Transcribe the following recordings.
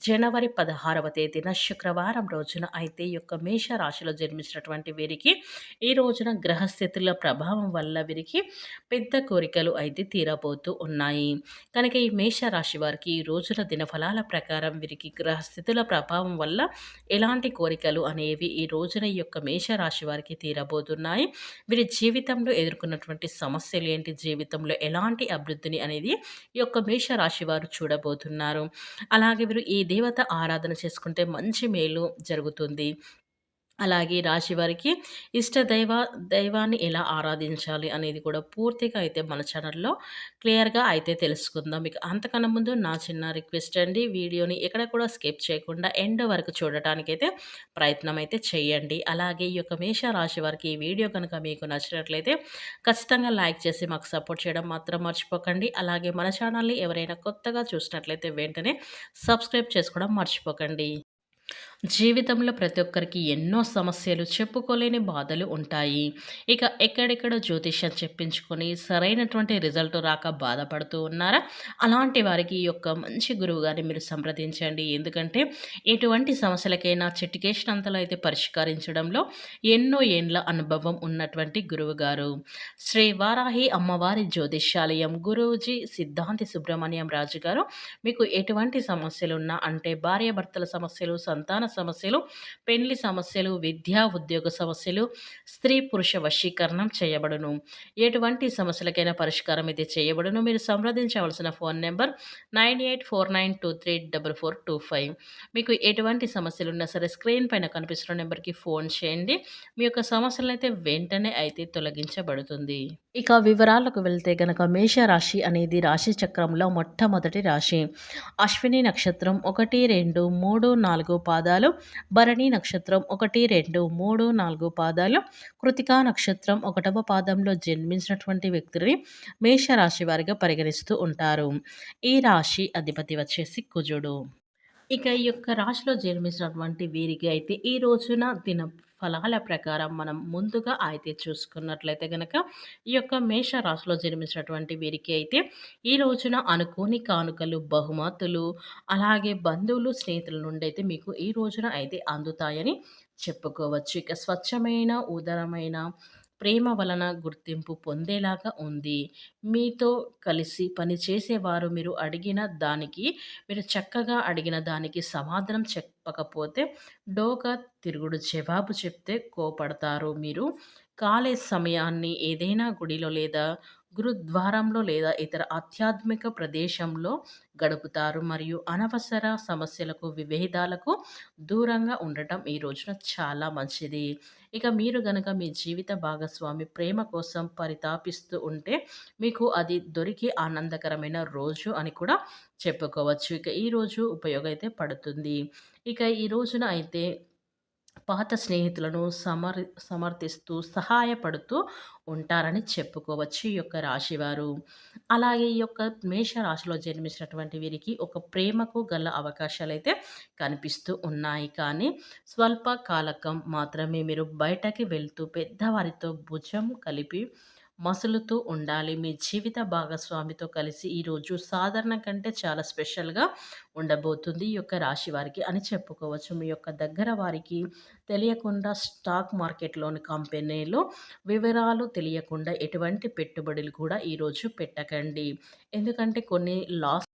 జనవరి పదహారవ తేదీన శుక్రవారం రోజున అయితే ఈ యొక్క మేష రాశిలో జన్మించినటువంటి వీరికి ఈ రోజున గ్రహస్థితుల ప్రభావం వల్ల వీరికి పెద్ద కోరికలు అయితే తీరబోతూ ఉన్నాయి. కనుక ఈ మేష రాశి వారికి ఈ రోజున దినఫలాల ప్రకారం వీరికి గ్రహస్థితుల ప్రభావం వల్ల ఎలాంటి కోరికలు అనేవి ఈ రోజున ఈ యొక్క మేషరాశి వారికి తీరబోతున్నాయి. వీరి జీవితంలో ఎదుర్కొన్నటువంటి సమస్యలు ఏంటి? జీవితంలో ఎలాంటి అభివృద్ధిని అనేది ఈ యొక్క మేష రాశి వారు చూడబోతున్నారు. అలాగే వీరు ఈ దేవత ఆరాధన చేసుకుంటే మంచి మేలు జరుగుతుంది. అలాగే రాశి వారికి ఇష్ట దైవ దైవాన్ని ఎలా ఆరాధించాలి అనేది కూడా పూర్తిగా అయితే మన ఛానల్లో క్లియర్గా అయితే తెలుసుకుందాం. మీకు అంతకన్నా ముందు నా చిన్న రిక్వెస్ట్ అండి వీడియోని ఎక్కడ కూడా స్కిప్ చేయకుండా ఎండ్ వరకు చూడటానికైతే ప్రయత్నం అయితే చేయండి. అలాగే ఈ యొక్క మేష రాశి వారికి ఈ వీడియో కనుక మీకు నచ్చినట్లయితే ఖచ్చితంగా లైక్ చేసి మాకు సపోర్ట్ చేయడం మాత్రం మర్చిపోకండి. అలాగే మన ఛానల్ని ఎవరైనా కొత్తగా చూసినట్లయితే వెంటనే సబ్స్క్రైబ్ చేసుకోవడం మర్చిపోకండి. జీవితంలో ప్రతి ఒక్కరికి ఎన్నో సమస్యలు చెప్పుకోలేని బాధలు ఉంటాయి. ఇక ఎక్కడెక్కడ జ్యోతిష్యం చెప్పించుకొని సరైనటువంటి రిజల్ట్ రాక బాధపడుతూ ఉన్నారా? అలాంటి వారికి ఈ యొక్క మంచి గురువు గారిని మీరు సంప్రదించండి. ఎందుకంటే ఎటువంటి సమస్యలకైనా చిటికేషన్ అయితే పరిష్కరించడంలో ఎన్నో ఏండ్ల అనుభవం ఉన్నటువంటి గురువు గారు. శ్రీ వారాహి అమ్మవారి జ్యోతిష్యాలయం గురూజీ సిద్ధాంతి సుబ్రహ్మణ్యం రాజు గారు మీకు ఎటువంటి సమస్యలున్నా అంటే భార్యాభర్తల సమస్యలు సంతాన సమస్యలు పెళ్ళి సమస్యలు విద్యా ఉద్యోగ సమస్యలు స్త్రీ పురుష వశీకరణం చేయబడును. ఎటువంటి సమస్యలకైనా పరిష్కారం అయితే చేయబడును. మీరు సంప్రదించవలసిన phone number nine eight four nine two three double four two five. మీకు ఎటువంటి సమస్యలు ఉన్నా సరే స్క్రీన్ పైన కనిపిస్తున్న నెంబర్కి ఫోన్ చేయండి. మీ యొక్క సమస్యలను అయితే వెంటనే అయితే తొలగించబడుతుంది. ఇక వివరాలకు వెళ్తే గనక మేషరాశి అనేది రాశి చక్రంలో మొట్టమొదటి రాశి. అశ్విని నక్షత్రం ఒకటి రెండు మూడు నాలుగు పాదాలు భరణి నక్షత్రం ఒకటి రెండు మూడు నాలుగు పాదాలు. కృతికా నక్షత్రం ఒకటవ పాదంలో జన్మించినటువంటి వ్యక్తిని మేషరాశి వారిగా పరిగణిస్తూ ఉంటారు. ఈ రాశి అధిపతి వచ్చేసి కుజుడు. ఇక ఈ యొక్క రాశిలో జన్మించినటువంటి వీరికి అయితే ఈ రోజున దిన ఫలాల ప్రకారం మనం ముందుగా అయితే చూసుకున్నట్లయితే కనుక ఈ యొక్క మేష రాశిలో జన్మించినటువంటి వీరికి అయితే ఈ రోజున అనుకోని కానుకలు బహుమతులు అలాగే బంధువులు స్నేహితుల నుండి అయితే మీకు ఈ రోజున అయితే అందుతాయని చెప్పుకోవచ్చు. ఇక స్వచ్ఛమైన ఉదరమైన ప్రేమ వలన గుర్తింపు పొందేలాగా ఉంది. మీతో కలిసి పనిచేసేవారు మీరు అడిగిన దానికి మీరు చక్కగా అడిగిన దానికి సమాధానం చెప్పకపోతే డోకా తిరుగుడు జవాబు చెప్తే కోపడతారు. మీరు కాలే సమయాన్ని ఏదైనా గుడిలో లేదా గురుద్వారంలో లేదా ఇతర ఆధ్యాత్మిక ప్రదేశంలో గడుపుతారు. మరియు అనవసర సమస్యలకు విభేదాలకు దూరంగా ఉండటం ఈ రోజున చాలా మంచిది. ఇక మీరు గనక మీ జీవిత భాగస్వామి ప్రేమ కోసం పరితాపిస్తూ ఉంటే మీకు అది దొరికి ఆనందకరమైన రోజు అని కూడా చెప్పుకోవచ్చు. ఇక ఈ రోజు ఉపయోగం అయితే పడుతుంది. ఇక ఈ రోజున అయితే పాత స్నేహితులను సమర్ సమర్థిస్తూ సహాయపడుతూ ఉంటారని చెప్పుకోవచ్చు ఈ యొక్క రాశివారు. అలాగే ఈ యొక్క మేష రాశిలో జన్మించినటువంటి వీరికి ఒక ప్రేమకు గల అవకాశాలు అయితే కనిపిస్తూ ఉన్నాయి. కానీ స్వల్ప కాలకం మాత్రమే మీరు బయటకి వెళ్తూ పెద్దవారితో భుజం కలిపి మసులుతూ ఉండాలి. మీ జీవిత భాగస్వామితో కలిసి ఈరోజు సాధారణ కంటే చాలా స్పెషల్గా ఉండబోతుంది ఈ యొక్క రాశి వారికి అని చెప్పుకోవచ్చు. మీ యొక్క దగ్గర వారికి తెలియకుండా స్టాక్ మార్కెట్లోని కంపెనీలో వివరాలు తెలియకుండా ఎటువంటి పెట్టుబడులు కూడా ఈరోజు పెట్టకండి. ఎందుకంటే కొన్ని లాస్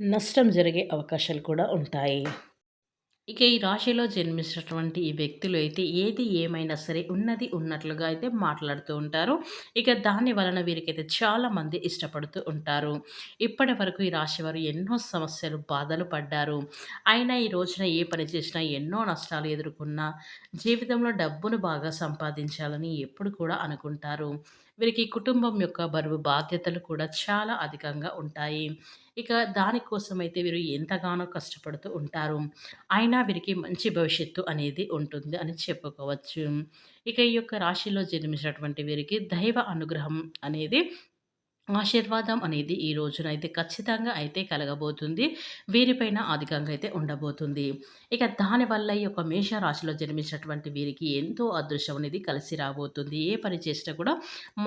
నష్టం జరిగే అవకాశాలు కూడా ఉంటాయి. ఇక ఈ రాశిలో జన్మించినటువంటి ఈ వ్యక్తులు అయితే ఏది ఏమైనా సరే ఉన్నది ఉన్నట్లుగా అయితే మాట్లాడుతూ ఉంటారు. ఇక దాని వలన వీరికైతే చాలామంది ఇష్టపడుతూ ఉంటారు. ఇప్పటి వరకు ఈ రాశి వారు ఎన్నో సమస్యలు బాధలు పడ్డారు. అయినా ఈ రోజున ఏ పని చేసినా ఎన్నో నష్టాలు ఎదుర్కొన్నా జీవితంలో డబ్బును బాగా సంపాదించాలని ఎప్పుడు కూడా అనుకుంటారు. వీరికి కుటుంబం యొక్క బరువు బాధ్యతలు కూడా చాలా అధికంగా ఉంటాయి. ఇక దానికోసం అయితే వీరు ఎంతగానో కష్టపడుతూ ఉంటారు. అయినా వీరికి మంచి భవిష్యత్తు అనేది ఉంటుంది అని చెప్పుకోవచ్చు. ఇక ఈ యొక్క రాశిలో జన్మించినటువంటి వీరికి దైవ అనుగ్రహం అనేది ఆశీర్వాదం అనేది ఈ రోజున అయితే ఖచ్చితంగా అయితే కలగబోతుంది. వీరిపైన అధికంగా అయితే ఉండబోతుంది. ఇక దానివల్ల ఈ యొక్క మేష రాశిలో జన్మించినటువంటి వీరికి ఎంతో అదృష్టం అనేది కలిసి రాబోతుంది. ఏ పని చేసినా కూడా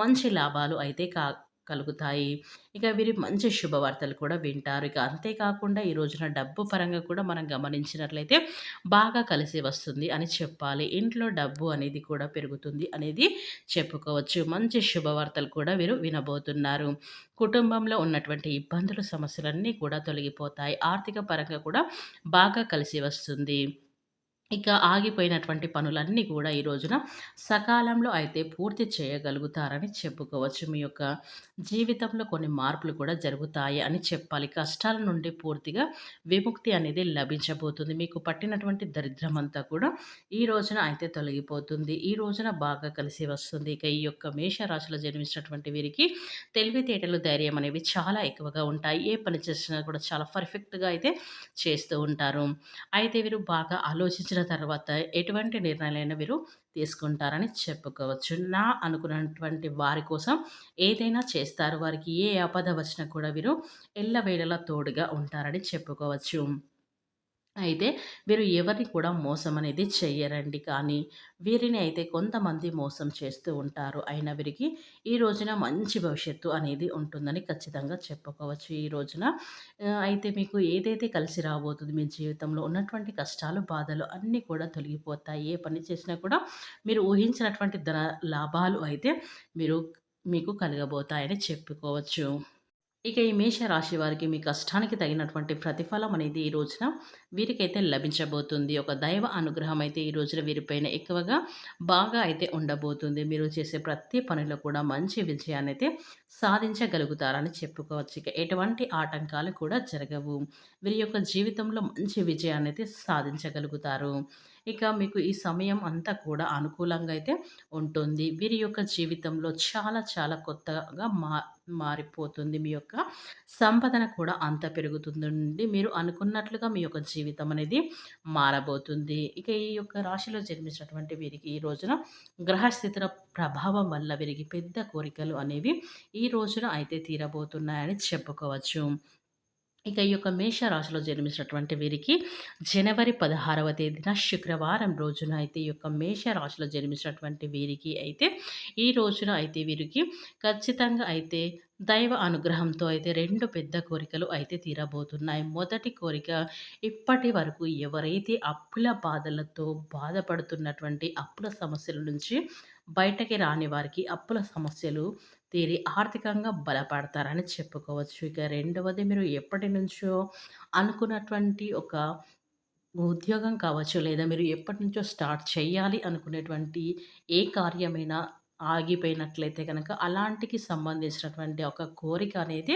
మంచి లాభాలు అయితే కా కలుగుతాయి. ఇక వీరి మంచి శుభవార్తలు కూడా వింటారు. ఇక అంతేకాకుండా ఈ రోజున డబ్బు పరంగా కూడా మనం గమనించినట్లయితే బాగా కలిసి వస్తుంది అని చెప్పాలి. ఇంట్లో డబ్బు అనేది కూడా పెరుగుతుంది అనేది చెప్పుకోవచ్చు. మంచి శుభవార్తలు కూడా వీరు వినబోతున్నారు. కుటుంబంలో ఉన్నటువంటి ఇబ్బందులు సమస్యలన్నీ కూడా తొలగిపోతాయి. ఆర్థిక పరంగా కూడా బాగా కలిసి వస్తుంది. ఇక ఆగిపోయినటువంటి పనులన్నీ కూడా ఈ రోజున సకాలంలో అయితే పూర్తి చేయగలుగుతారని చెప్పుకోవచ్చు. మీ యొక్క జీవితంలో కొన్ని మార్పులు కూడా జరుగుతాయి అని చెప్పాలి. కష్టాల నుండి పూర్తిగా విముక్తి అనేది లభించబోతుంది. మీకు పట్టినటువంటి దరిద్రం అంతా కూడా ఈ రోజున అయితే తొలగిపోతుంది. ఈ రోజున బాగా కలిసి వస్తుంది. ఇక ఈ యొక్క మేషరాశిలో జన్మించినటువంటి వీరికి తెలివితేటలు ధైర్యం అనేవి చాలా ఎక్కువగా ఉంటాయి. ఏ పని చేసినా కూడా చాలా పర్ఫెక్ట్గా అయితే చేస్తూ ఉంటారు. అయితే వీరు బాగా వచ్చిన తర్వాత ఎటువంటి నిర్ణయాలైనా వీరు తీసుకుంటారని చెప్పుకోవచ్చు. నా అనుకున్నటువంటి వారి కోసం ఏదైనా చేస్తారు. వారికి ఏ ఆపద వచ్చినా కూడా వీరు ఎల్లవేళలా తోడుగా ఉంటారని చెప్పుకోవచ్చు. అయితే వీరు ఎవరిని కూడా మోసం అనేది చెయ్యరండి. కానీ వీరిని అయితే కొంతమంది మోసం చేస్తూ ఉంటారు. అయినా వీరికి ఈ రోజున మంచి భవిష్యత్తు అనేది ఉంటుందని ఖచ్చితంగా చెప్పుకోవచ్చు. ఈ రోజున అయితే మీకు ఏదైతే కలిసి రాబోతుంది మీ జీవితంలో ఉన్నటువంటి కష్టాలు బాధలు అన్నీ కూడా తొలగిపోతాయి. ఏ పని చేసినా కూడా మీరు ఊహించినటువంటి ధన లాభాలు అయితే మీరు మీకు కలగబోతాయని చెప్పుకోవచ్చు. ఇక ఈ మేష రాశి వారికి మీ కష్టానికి తగినటువంటి ప్రతిఫలం అనేది ఈ రోజున వీరికైతే లభించబోతుంది. ఒక దైవ అనుగ్రహం అయితే ఈ రోజున వీరిపైన ఎక్కువగా బాగా అయితే ఉండబోతుంది. మీరు చేసే ప్రతి పనిలో కూడా మంచి విజయాన్ని అయితే సాధించగలుగుతారని చెప్పుకోవచ్చు. ఇక ఎటువంటి ఆటంకాలు కూడా జరగవు. వీరి యొక్క జీవితంలో మంచి విజయాన్ని అయితే సాధించగలుగుతారు. ఇక మీకు ఈ సమయం అంతా కూడా అనుకూలంగా అయితే ఉంటుంది. వీరి యొక్క జీవితంలో చాలా చాలా కొత్తగా మా మారిపోతుంది. మీ యొక్క సంపదన కూడా అంత పెరుగుతుంది మీరు అనుకున్నట్లుగా మీ యొక్క జీవితం అనేది మారబోతుంది. ఇక ఈ యొక్క రాశిలో జన్మించినటువంటి వీరికి ఈ రోజున గ్రహస్థితుల ప్రభావం వల్ల వీరికి పెద్ద కోరికలు అనేవి ఈ రోజున అయితే తీరబోతున్నాయని చెప్పుకోవచ్చు. ఇక ఈ యొక్క మేషరాశిలో జన్మించినటువంటి వీరికి జనవరి పదహారవ తేదీన శుక్రవారం రోజున అయితే ఈ యొక్క మేషరాశిలో జన్మించినటువంటి వీరికి అయితే ఈ రోజున అయితే వీరికి ఖచ్చితంగా అయితే దైవ అనుగ్రహంతో అయితే రెండు పెద్ద కోరికలు అయితే తీరబోతున్నాయి. మొదటి కోరిక ఇప్పటి వరకు ఎవరైతే అప్పుల బాధలతో బాధపడుతున్నటువంటి అప్పుల సమస్యల నుంచి బయటకి రాని వారికి అప్పుల సమస్యలు తీరి ఆర్థికంగా బలపడతారని చెప్పుకోవచ్చు. ఇక రెండవది మీరు ఎప్పటి నుంచో అనుకున్నటువంటి ఒక ఉద్యోగం కావచ్చు లేదా మీరు ఎప్పటి నుంచో స్టార్ట్ చేయాలి అనుకునేటువంటి ఏ కార్యమైనా ఆగిపోయినట్లయితే కనుక అలాంటికి సంబంధించినటువంటి ఒక కోరిక అనేది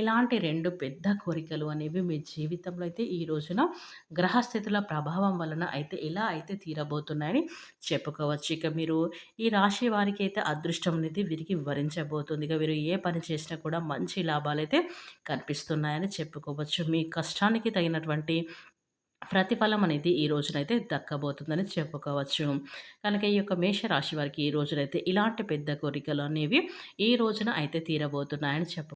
ఇలాంటి రెండు పెద్ద కోరికలు అనేవి మీ జీవితంలో అయితే ఈ రోజున గ్రహస్థితుల ప్రభావం వలన అయితే ఇలా అయితే తీరబోతున్నాయని చెప్పుకోవచ్చు. ఇక మీరు ఈ రాశి వారికి అయితే అదృష్టం అనేది వీరికి వివరించబోతుంది. ఇక వీరు ఏ పని చేసినా కూడా మంచి లాభాలు అయితే కనిపిస్తున్నాయని చెప్పుకోవచ్చు. మీ కష్టానికి తగినటువంటి ప్రతిఫలం అనేది ఈ రోజునైతే దక్కబోతుందని చెప్పుకోవచ్చు. కనుక ఈ యొక్క మేషరాశి వారికి ఈ రోజునైతే ఇలాంటి పెద్ద కోరికలు అనేవి ఈ రోజున అయితే తీరబోతున్నాయని చెప్పు